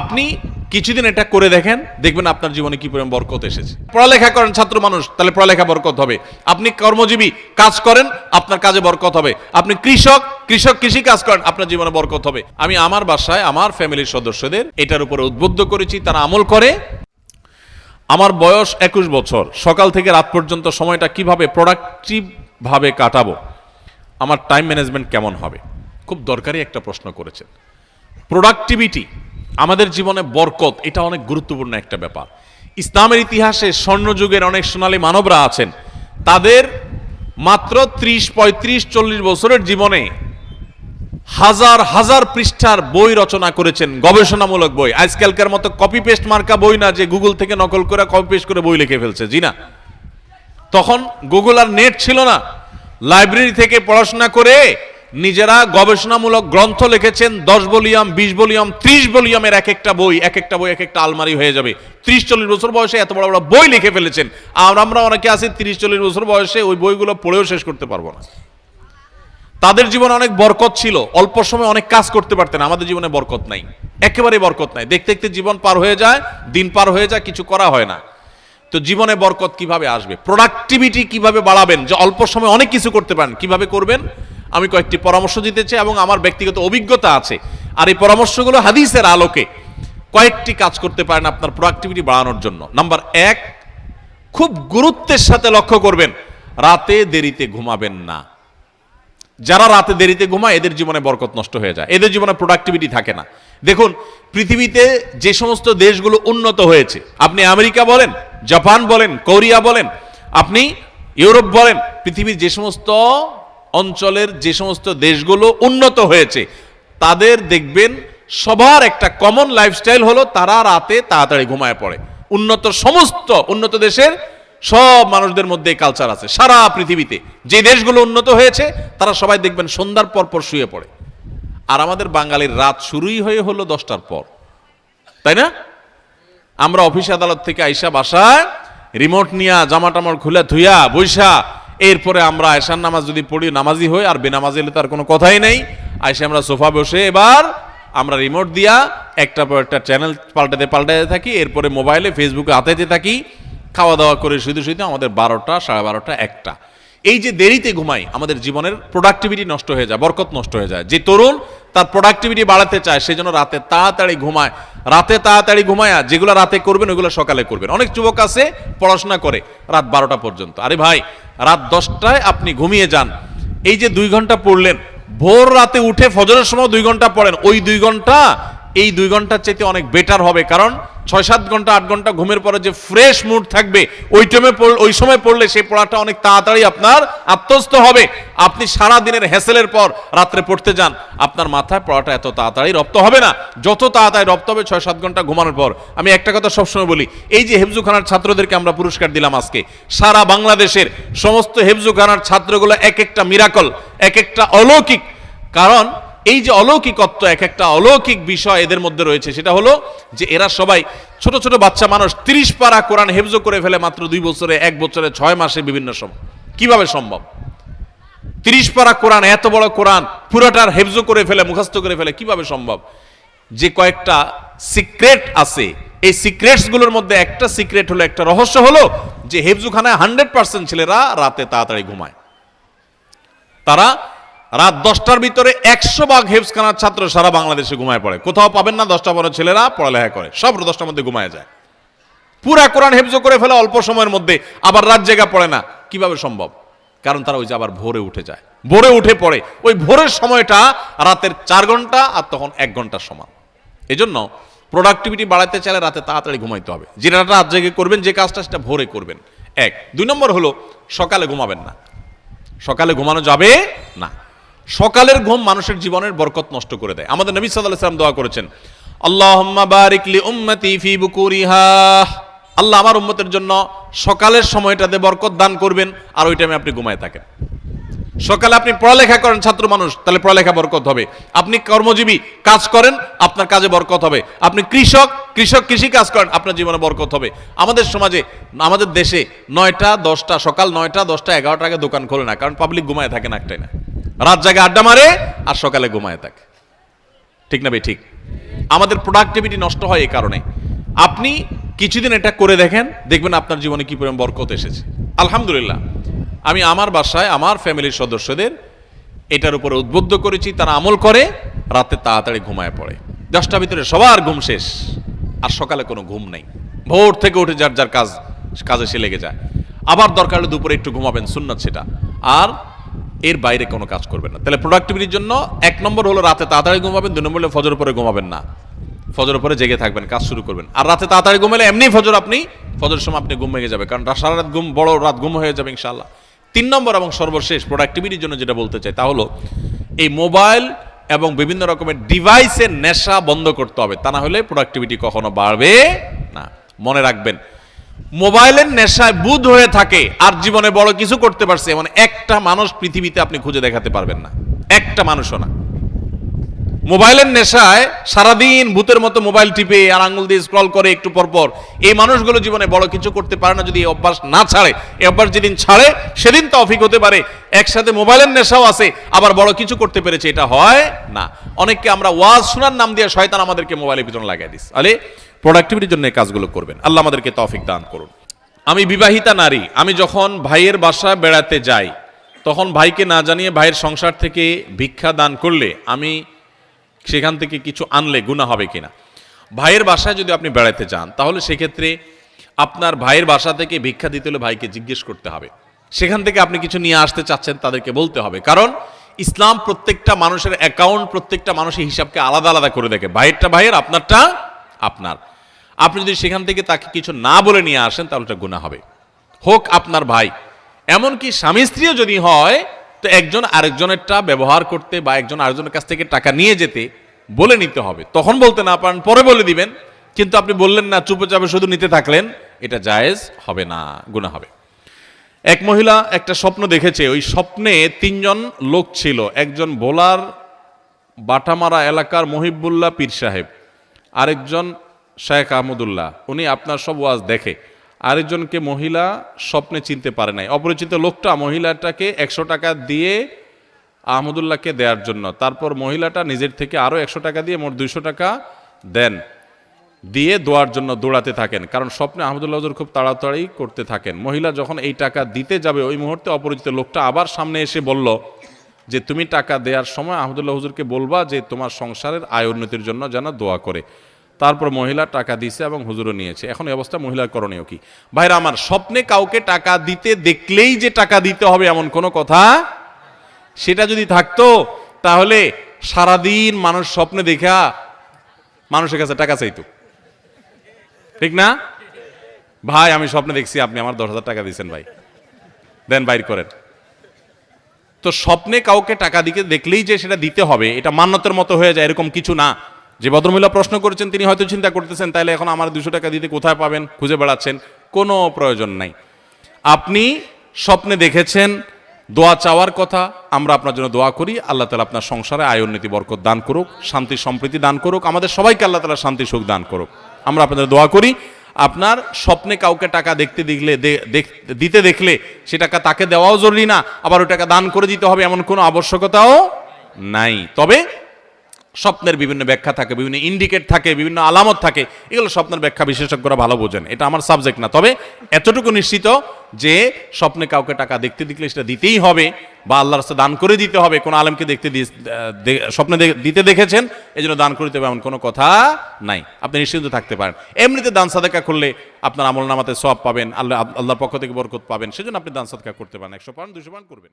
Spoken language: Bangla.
আপনি কিছুদিন এটা করে দেখেন, দেখবেন আপনার জীবনে কি পরিমাণ বরকত এসেছে। পড়ালেখা করেন ছাত্র মানুষ, তাহলে পড়ালেখা বরকত হবে। আপনি কর্মজীবী, কাজ করেন, আপনার কাজে বরকত হবে। আপনি কৃষক কৃষক কৃষি কাজ করেন, আপনার জীবনে বরকত হবে। আমি আমার বাসায় আমার ফ্যামিলির সদস্যদের এটার উপরে উদ্বুদ্ধ করেছি, তারা আমল করে। আমার বয়স একুশ বছর, সকাল থেকে রাত পর্যন্ত সময়টা কীভাবে প্রোডাক্টিভ ভাবে কাটাবো, আমার টাইম ম্যানেজমেন্ট কেমন হবে? খুব দরকারি একটা প্রশ্ন করেছেন। প্রোডাক্টিভিটি আমাদের জীবনে বরকত, এটা অনেক গুরুত্বপূর্ণ একটা ব্যাপার। ইসলামের ইতিহাসে স্বর্ণযুগের অনেক সোনালী মানবরা আছেন। তাদের মাত্র ত্রিশ, পঁয়ত্রিশ, চল্লিশ বছরের জীবনে হাজার হাজার পৃষ্ঠার বই রচনা করেছেন, গবেষণামূলক বই। আজকালকার মতো কপি পেস্ট মার্কা বই না যে গুগল থেকে নকল করে কপি পেস্ট করে বই লিখে ফেলছে, জি না। তখন গুগল আর নেট ছিল না। লাইব্রেরি থেকে পড়াশোনা করে নিজেরা গবেষণামূলক গ্রন্থ লিখেছেন, দশ বলিয়াম বিশ বলিয়াম ত্রিশ বলিয়ামের এক একটা বই, এক একটা বই, এক একটা আলমারি হয়ে যাবে। ত্রিশ চল্লিশ বছর বয়সে এত বড় বড় বই লিখে ফেলেছেন। আর আমরা অনেকে আছি, তিরিশ চল্লিশ বছর বয়সে ওই বইগুলো পড়েও শেষ করতে পারব না। তাদের জীবনে অনেক বরকত ছিল। অল্প সময় অনেক কাজ করতে পারতেন। আমাদের জীবনে বরকত নাই। একেবারে বরকত নাই। দেখতে দেখতে জীবন পার হয়ে যায়, দিন পার হয়ে যায়, কিছু করা হয় না। তো জীবনে বরকত কীভাবে আসবে? প্রোডাক্টিভিটি কীভাবে বাড়াবেন? যে অল্প সময় অনেক কিছু করতে পারেন, কীভাবে করবেন? আমি কয়েকটি পরামর্শ দিতে চাই এবং আমার ব্যক্তিগত অভিজ্ঞতা আছে। আর এই পরামর্শগুলো হাদিসের আলোকে কয়েকটি কাজ করতে পারেন আপনার প্রোডাক্টিভিটি বাড়ানোর জন্য। নাম্বার এক, খুব গুরুত্বের সাথে লক্ষ্য করবেন, রাতে দেরিতে ঘুমাবেন না। যারা রাতে দেরিতে ঘুমায়, এদের জীবনে বরকত নষ্ট হয়ে যায়। এদের জীবনে প্রোডাক্টিভিটি থাকে না। দেখুন, পৃথিবীতে যে সমস্ত দেশগুলো উন্নত হয়েছে, আপনি আমেরিকা বলেন, জাপান বলেন, কোরিয়া বলেন, আপনি ইউরোপ বলেন, পৃথিবীর যে সমস্ত অঞ্চলের যে সমস্ত দেশগুলো উন্নত হয়েছে, তাদের দেখবেন সবার একটা কমন লাইফস্টাইল হলো তারা রাতে তাড়াতাড়ি ঘুমায় পড়ে। উন্নত সমস্ত, উন্নত দেশের সব মানুষদের মধ্যে কালচার আছে। সারা পৃথিবীতে যে দেশগুলো উন্নত হয়েছে, তারা সবাই দেখবেন সন্ধ্যার পর পর শুয়ে পড়ে। আর আমাদের বাঙালির রাত শুরুই হয়ে হলো দশটার পর। তাই না? আমরা অফিস আদালত থেকে আইসা বাসায় রিমোট নিয়া জামা টামার খুলে ধুইয়া বৈশা এরপরে আমরা আয়সার নামাজ যদি পড়ি, নামাজি হই, আর বেনামাজি হলে তার কোনো কথাই নেই। আয়সে আমরা সোফা বসে এবার আমরা রিমোট দিয়া একটা পর একটা চ্যানেল পাল্টাতে পাল্টাতে থাকি, এরপরে মোবাইলে ফেসবুকে আতাইতে থাকি। খাওয়া দাওয়া করে শুধু শুধু আমাদের বারোটা, সাড়ে বারোটা, একটা। এই যে দেরিতে ঘুমাই, আমাদের জীবনের প্রোডাক্টিভিটি নষ্ট হয়ে যায়, বরকত নষ্ট হয়ে যায়। যে তরুণ তার প্রোডাক্টিভিটি বাড়াতে চায় সেজন্য রাতে তাড়াতাড়ি ঘুমায়। রাতে তাড়াতাড়ি ঘুমায় যেগুলো রাতে করবেন ওগুলো সকালে করবেন। অনেক যুবক আছে, পড়াশোনা করে রাত বারোটা পর্যন্ত। আরে ভাই, রাত দশটায় আপনি ঘুমিয়ে যান। এই যে দুই ঘণ্টা পড়লেন, ভোর রাতে উঠে ফজরের সময় দুই ঘণ্টা পড়েন। ওই দুই ঘণ্টা, এই দুই ঘণ্টার চাইতে অনেক বেটার হবে। কারণ ছয় সাত ঘণ্টা, আট ঘণ্টা ঘুমের পরে যে ফ্রেশ মুড থাকবে, ওই টাইমে ওই সময় পড়লে সেই পড়াটা অনেক তাড়াতাড়ি আপনার আত্মস্থ হবে। আপনি সারা দিনের হ্যাসেলের পর রাত্রে পড়তে যান। আপনার মাথায় পড়াটা এত তাড়াতাড়ি রপ্ত হবে না। যত তাড়াতাড়ি রপ্ত হবে ছয় সাত ঘণ্টা ঘুমানোর পর। আমি একটা কথা সবসময় বলি, এই যে হেফজুখানার ছাত্রদেরকে আমরা পুরস্কার দিলাম আজকে, সারা বাংলাদেশের সমস্ত হেফজুখানার ছাত্রগুলো এক একটা মিরাকল এক একটা অলৌকিক। কারণ এই যে অলৌকিকত্ব, এক একটা অলৌকিক বিষয় এদের মধ্যে রয়েছে, সেটা হলো যে এরা সবাই ছোট ছোট বাচ্চা মানুষ, তিরিশ পারা কোরআন হেফজ করে ফেলে মাত্র দুই বছরে, এক বছরে, ছয় মাসে বিভিন্ন সময়। কীভাবে সম্ভব? তিরিশ পারা কোরআন, এত বড় কোরআন, পুরোটার হেফজ করে ফেলে, মুখস্থ করে ফেলে, কীভাবে সম্ভব? যে কয়েকটা সিক্রেট আছে, এই সিক্রেটসগুলোর মধ্যে একটা সিক্রেট হলো, একটা রহস্য হলো যে হেফজুখানায় হান্ড্রেড পার্সেন্ট ছেলেরা রাতে তাড়াতাড়ি ঘুমায়। তারা রাত দশটার ভিতরে একশো ভাগ হেফসখানার ছাত্র সারা বাংলাদেশে ঘুমায় পড়ে। কোথাও পাবেন না, দশটা পরে ছেলেরা পড়ালেখা করে। সব দশটার মধ্যে ঘুমায় যায়। পুরা কোরআন হেফজ করে ফেলে অল্প সময়ের মধ্যে, আবার রাত জায়গা পড়ে না। কীভাবে সম্ভব? কারণ তারা ওই যে আবার ভোরে উঠে যায়। ভোরে উঠে পড়ে। ওই ভোরের সময়টা রাতের চার ঘণ্টা আর তখন এক ঘণ্টার সমান। এই জন্য প্রোডাক্টিভিটি বাড়াতে চাইলে রাতে তাড়াতাড়ি ঘুমাইতে হবে। যেটা রাত জেগে করবেন, যে কাজটা সেটা ভোরে করবেন। এক। দুই নম্বর হলো, সকালে ঘুমাবেন না। সকালে ঘুমানো যাবে না। সকালের ঘুম মানুষের জীবনের বরকত নষ্ট করে দেয়। আমাদের নবী আলাইহি সাল্লাম দোয়া করেছেন, আল্লাহুম্মা বারিক লি উম্মতি ফি বুকুরিহা। আল্লাহ আমার উম্মতের জন্য সকালের সময়টাতে বরকত দান করবেন, আর ওই টাইমে আপনি ঘুমায় থাকেন। সকালে আপনি পড়ালেখা করেন, ছাত্র মানুষ, তাহলে পড়ালেখা বরকত হবে। আপনি কর্মজীবী, কাজ করেন, আপনার কাজে বরকত হবে। আপনি কৃষক কৃষক কৃষি কাজ করেন, আপনার জীবনে বরকত হবে। আমাদের সমাজে, আমাদের দেশে নয়টা, দশটা, সকাল নয়টা, দশটা, এগারোটা আগে দোকান খোলে না, কারণ পাবলিক ঘুমায় থাকে না একটাই না। রাত জাগে আড্ডা মারে আর সকালে ঘুমায় থাকে। ঠিক না ভাই? ঠিক। আমাদের প্রোডাক্টিভিটি নষ্ট হয় এই কারণে। আপনি কিছুদিন এটা করে দেখেন, দেখবেন আপনার জীবনে কি পরিমাণ বরকত এসেছে। আলহামদুলিল্লাহ। আমি আমার বাসায়, আমার ফ্যামিলির সদস্যদের এটার উপরে উদ্বুদ্ধ করেছি, তারা আমল করে, রাতে তাড়াতাড়ি ঘুমায় পড়ে। দশটা ভিতরে সবার ঘুম শেষ, আর সকালে কোনো ঘুম নেই। ভোর থেকে উঠে যার যার কাজ, কাজে সে লেগে যায়। আবার দরকার হলে দুপুরে একটু ঘুমাবেন, সুন্নাত সেটা। আর এর বাইরে কোনো কাজ করবেন না। তাহলে প্রোডাক্টিভিটির জন্য এক নম্বর হলো রাতে তাড়াতাড়ি ঘুমাবেন, দুই নম্বর হলো ফজর পরে ঘুমাবেন না। ফজর পরে জেগে থাকবেন, কাজ শুরু করবেন। আর রাতে তাড়াতাড়ি ঘুমালে এমনি ফজর আপনি ফজর সময় আপনি ঘুম ভেঙে যাবে। কারণ সারা রাত ঘুম, বড় রাত ঘুম হয়ে যাবে ইনশাল্লাহ তিন নম্বর এবং সর্বশেষ প্রোডাক্টিভিটির জন্য যেটা বলতে চাই, তা হলো এই মোবাইল এবং বিভিন্ন রকমের ডিভাইসের নেশা বন্ধ করতে হবে। তা না হলে প্রোডাক্টিভিটি কখনো বাড়বে না। মনে রাখবেন মোবাইলের নেশায় বুধ হয়ে থাকে, আর জীবনে বড় কিছু করতে পারছে, এমন একটা মানুষ পৃথিবীতে আপনি খুঁজে দেখাতে পারবেন না। একটা মানুষও না। মোবাইলের নেশায় সারাদিন ভূতের মতো মোবাইল টিপে আর আঙ্গুল দিয়ে স্ক্রল করে একটু পর পর, এই মানুষগুলো জীবনে বড় কিছু করতে পারে না যদি এই অভ্যাস না ছাড়ে। এই অভ্যাস যেদিন ছাড়ে, সেদিন তো অফিক হতে পারে। একসাথে মোবাইলের নেশাও আছে, আবার বড় কিছু করতে পেরেছে, এটা হয় না। অনেককে আমরা ওয়াজ শোনার নাম দিয়ে শয়তান আমাদেরকে মোবাইলের পিছনে লাগাই দিস। আলে প্রোডাক্টিভিটির জন্য এই কাজগুলো করবেন। আল্লাহ আমাদেরকে তৌফিক দান করুন। আমি বিবাহিতা নারী, আমি যখন ভাইয়ের বাসা বেড়াতে যাই, তখন ভাইকে না জানিয়ে ভাইয়ের সংসার থেকে ভিক্ষা দান করলে আমি সেখান থেকে কিছু আনলে গুণা হবে কিনা? ভাইয়ের বাসায় যদি আপনি বেড়াতে যান, তাহলে সেক্ষেত্রে আপনার ভাইয়ের বাসা থেকে ভিক্ষা দিতে হলে ভাইকে জিজ্ঞেস করতে হবে। সেখান থেকে আপনি কিছু নিয়ে আসতে চাচ্ছেন, তাদেরকে বলতে হবে। কারণ ইসলাম প্রত্যেকটা মানুষের অ্যাকাউন্ট প্রত্যেকটা মানুষের হিসাবকে আলাদা আলাদা করে দেখে। ভাইয়েরটা ভাইয়ের, আপনারটা আপনার। আপনি যদি সেখান থেকে তাকে কিছু না বলে নিয়ে আসেন, তাহলে এটা গুণা হবে। হোক আপনার ভাই, এমনকি স্বামী স্ত্রীও যদি হয়, তো একজন আরেকজনেরটা ব্যবহার করতে বা একজন আরেকজনের কাছ থেকে টাকা নিয়ে যেতে বলে নিতে হবে। তখন বলতে না পারেন, পরে বলে দিবেন। কিন্তু আপনি বললেন না, চুপচাপে শুধু নিতে থাকলেন, এটা জায়েজ হবে না গুণা হবে। এক মহিলা একটা স্বপ্ন দেখেছে, ওই স্বপ্নে তিনজন লোক ছিল। একজন বোলার, বাটামারা এলাকার মহিবুল্লাহ পীর সাহেব, আরেকজন শেখ আহমদুল্লাহ, উনি আপনার সব ওয়াজ দেখে। আরেকজনকে মহিলা স্বপ্নে চিনতে পারে নাই। অপরিচিত লোকটা মহিলাটাকে একশো টাকা দিয়ে আহমদুল্লাহকে দেওয়ার জন্য। তারপর মহিলাটা নিজের থেকে আরও একশো টাকা দিয়ে মোট দুইশো টাকা দেন। দিয়ে দোয়ার জন্য দৌড়াতে থাকেন। কারণ স্বপ্নে আহমদুল্লাহ খুব তাড়াতাড়ি করতে থাকেন। মহিলা যখন এই টাকা দিতে যাবে, ওই মুহূর্তে অপরিচিত লোকটা আবার সামনে এসে বলল যে, তুমি টাকা দেওয়ার সময় আহমদুল্লাহ হুজুরকে বলবা যে, তোমার সংসারের আয় উন্নতির জন্য যেন দোয়া করে। তারপর মহিলা টাকা দিছে এবং হুজুরও নিয়েছে। এখন এই অবস্থা মহিলার করণীয় কি? ভাইরা আমার, স্বপ্নে কাউকে টাকা দিতে দেখলেই যে টাকা দিতে হবে এমন কোনো কথা সেটা যদি থাকতো, তাহলে সারাদিন মানুষ স্বপ্নে দেখা মানুষের কাছে টাকা চাইতো। ঠিক না? ভাই, আমি স্বপ্নে দেখছি আপনি আমার দশ হাজার টাকা দিয়েছেন ভাই। দেন বাইর করেন। তো স্বপ্নে কাউকে টাকা দিকে দেখলেই যে সেটা দিতে হবে, এটা মান্যতের মতো হয়ে যায়, এরকম কিছু না। যে ভদ্রমহিলা প্রশ্ন করেছেন, তিনি হয়তো চিন্তা করতেছেন তাহলে এখন আমার দুশো টাকা দিতে কোথায় পাবেন, খুঁজে বেড়াচ্ছেন, কোনো প্রয়োজন নাই। আপনি স্বপ্নে দেখেছেন, দোয়া চাওয়ার কথা, আমরা আপনার জন্য দোয়া করি, আল্লাহ তালা আপনার সংসারে আয় উন্নতি বরকত দান করুক, শান্তি সম্প্রীতি দান করুক, আমাদের সবাইকে আল্লাহ তালা শান্তি সুখ দান করুক। আমরা আপনাদের দোয়া করি, আপনার স্বপ্নে কাউকে টাকা দেখতে দেখলে দিতে দেখলে, সে টাকা তাকে দেওয়াও জরুরি না, আবার ওই টাকা দান করে দিতে হবে, এমন কোনো আবশ্যকতাও নাই। তবে স্বপ্নের বিভিন্ন ব্যাখ্যা থাকে, বিভিন্ন ইন্ডিকেট থাকে, বিভিন্ন আলামত থাকে, এগুলো স্বপ্নের ব্যাখ্যা বিশেষজ্ঞরা ভালো বোঝেন। এটা আমার সাবজেক্ট না। তবে এতটুকু নিশ্চিত যে স্বপ্নে কাউকে টাকা দেখতে দেখলে সেটা দিতেই হবে বা আল্লাহর রাস্তায় দান করে দিতে হবে। কোনো আলেমকে দেখতে স্বপ্নে দিতে দেখেছেন এই জন্য দান করে দিতে হবে এমন কোনো কথা নাই। আপনি নিশ্চিন্ত থাকতে পারেন। এমনিতে দান সাদেকা করলে আপনার আমল নামাতে সব পাবেন, আল্লাহ আল্লাহর পক্ষ থেকে বরকত পাবেন, সেজন্য আপনি দান সাদকা করতে পারেন। একশো পান দুশো পান করবেন।